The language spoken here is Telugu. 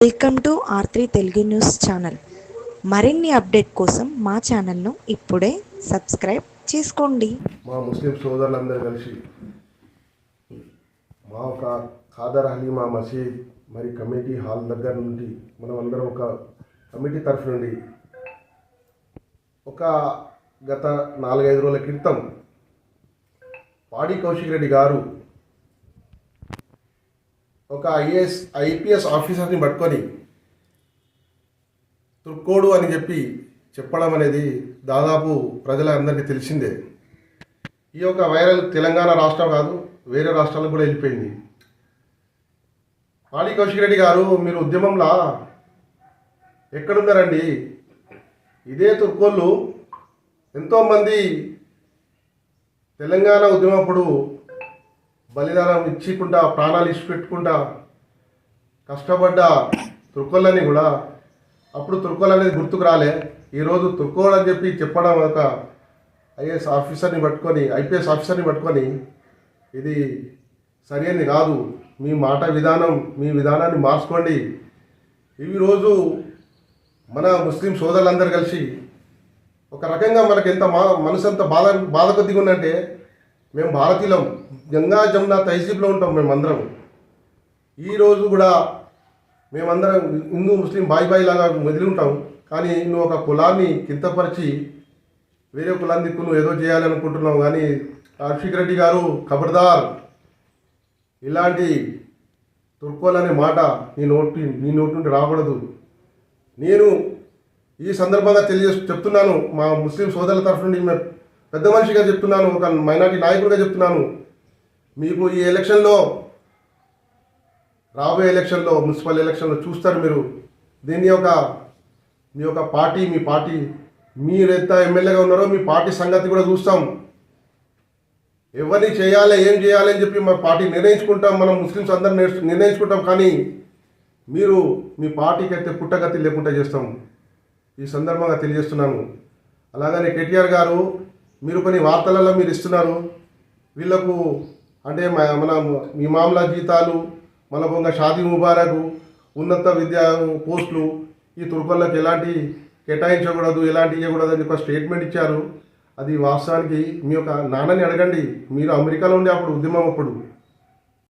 Welcome to R three Telugu news channel. మరిన్ని అప్డేట్ కోసం మా ఛానల్ను ఇప్పుడే సబ్స్క్రైబ్ చేసుకోండి. మా ముస్లిం సోదరులందరూ కలిసి మా ఒక ఖాదర్ హలీమా మసీద్ మరి కమిటీ హాల్ దగ్గర నుండి మనం అందరం ఒక కమిటీ తరఫు నుండి ఒక గత నాలుగైదు రోజుల క్రితం పాడి కౌశిక్ రెడ్డి గారు ఒక ఐఏఎస్ ఐపీఎస్ ఆఫీసర్ని పట్టుకొని తుర్కోడు అని చెప్పి చెప్పడం అనేది దాదాపు ప్రజలందరికీ తెలిసిందే. ఈ యొక్క వైరల్ తెలంగాణ రాష్ట్రం కాదు వేరే రాష్ట్రాలకు కూడా వెళ్ళిపోయింది. పాడి కౌశిక్ రెడ్డి గారు మీరు ఉద్యమంలా ఎక్కడున్నారండి? ఇదే తుర్కోళ్ళు ఎంతోమంది తెలంగాణ ఉద్యమప్పుడు బలిదానం ఇచ్చికుండా ప్రాణాలు ఇచ్చి పెట్టుకుంటా కష్టపడ్డ తుర్కోళ్ళని కూడా అప్పుడు తుర్కోలు అనేది గుర్తుకు రాలే. ఈరోజు తుర్కోలు అని చెప్పి చెప్పడం ఒక ఐఏఎస్ ఆఫీసర్ని పట్టుకొని ఐపీఎస్ ఆఫీసర్ని పట్టుకొని ఇది సరైనది కాదు. మీ మాట విధానం మీ విధానాన్ని మార్చుకోండి. ఇవి రోజు మన ముస్లిం సోదరులందరూ కలిసి ఒక రకంగా మనకి ఎంత మా మనసు ఎంత బాధ బాధ కొద్దిగా ఉందంటే మేము భారతీయులం గంగా జమున తహసీబ్లో ఉంటాం మేమందరం ఈరోజు కూడా మేమందరం హిందూ ముస్లిం బాయ్ బాయ్ లాగా మెదిలి ఉంటాం. కానీ నువ్వు ఒక కులాన్ని కింతపరిచి వేరే కులాన్ని దిక్కు నువ్వు ఏదో చేయాలనుకుంటున్నావు కానీ రాజశేఖర రెడ్డి గారు ఖబర్దార్ ఇలాంటి తుర్కోలనే మాట నీ నోటి నీ నోటి నుండి రాకూడదు. నేను ఈ సందర్భంగా తెలియ చెప్తున్నాను మా ముస్లిం సోదరుల తరఫు నుండి మేము పెద్ద మనిషిగా చెప్తున్నాను ఒక మైనార్టీ నాయకుడిగా చెప్తున్నాను. మీకు ఈ ఎలక్షన్లో రాబోయే ఎలక్షన్లో మున్సిపల్ ఎలక్షన్లో చూస్తారు మీరు. దీన్ని ఒక మీ యొక్క పార్టీ మీ పార్టీ మీరు ఎంత ఎమ్మెల్యేగా ఉన్నారో మీ పార్టీ సంగతి కూడా చూస్తాం. ఎవరిని చేయాలి ఏం చేయాలి అని చెప్పి మా పార్టీ నిర్ణయించుకుంటాం మనం ముస్లిమ్స్ అందరం నేర్చు- నిర్ణయించుకుంటాం. కానీ మీరు మీ పార్టీకి అయితే పుట్టగతి లేకుండా చేస్తాం. ఈ సందర్భంగా తెలియజేస్తున్నాను. అలాగనే కేటీఆర్ గారు మీరు కొన్ని వార్తలలో మీరు ఇస్తున్నారు. వీళ్ళకు అంటే మన మీ మామూలు జీతాలు మన పొంగ షాదీ ముబారక్ ఉన్నత విద్యా పోస్టులు ఈ తుర్కల్లోకి ఎలాంటి కేటాయించకూడదు ఎలాంటి ఇవ్వకూడదు అని ఒక స్టేట్మెంట్ ఇచ్చారు. అది వాస్తవానికి మీ యొక్క నాన్నని అడగండి. మీరు అమెరికాలో ఉండే అప్పుడు ఉద్యమం అప్పుడు.